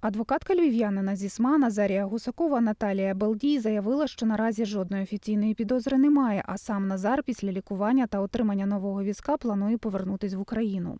Адвокатка львів'янина зісма Назарія Гусакова Наталія Белдій заявила, що наразі жодної офіційної підозри немає, а сам Назар після лікування та отримання нового візка планує повернутись в Україну.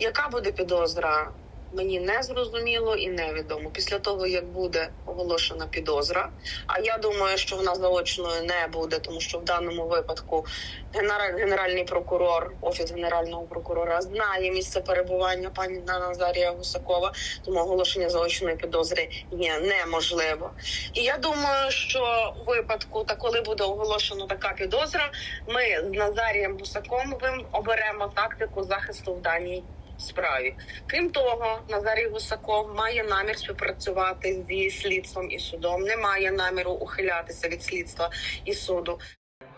Яка буде підозра? Мені не зрозуміло і невідомо. Після того як буде оголошена підозра. А я думаю, що вона заочною не буде, тому що в даному випадку генераль- генеральний прокурор, офіс генерального прокурора знає місце перебування пані Назарія Гусакова, тому оголошення заочної підозри є неможливо. І я думаю, що у випадку, та коли буде оголошена така підозра, ми з Назарієм Гусаковим оберемо тактику захисту в даній справі. Крім того, Назарій Гусаков має намір співпрацювати зі слідством і судом, не має наміру ухилятися від слідства і суду.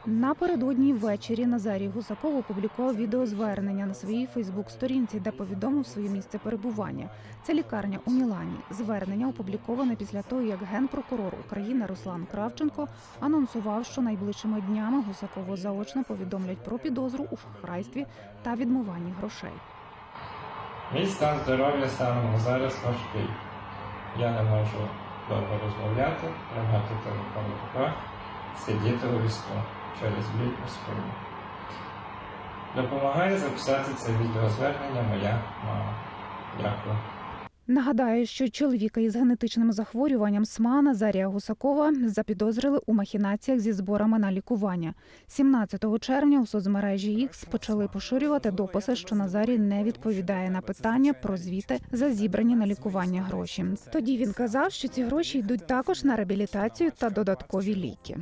Напередодні ввечері Назарій Гусаков опублікував відеозвернення на своїй Фейсбук-сторінці, де повідомив своє місце перебування. Це лікарня у Мілані. Звернення опубліковане після того, як генпрокурор України Руслан Кравченко анонсував, що найближчими днями Гусакову заочно повідомлять про підозру у шахрайстві та відмиванні грошей. Мій стан здоров'я станом зараз важкий. Я не можу довго розмовляти, тримати телефон в руках, сидіти у візку через біль у спині. Допомагає записати це відеозвернення моя мама. Дякую. Нагадаю, що чоловіка із генетичним захворюванням СМА Назарія Гусакова запідозрили у махінаціях зі зборами на лікування. 17 червня у соцмережі X почали поширювати дописи, що Назарій не відповідає на питання про звіти за зібрані на лікування гроші. Тоді він казав, що ці гроші йдуть також на реабілітацію та додаткові ліки.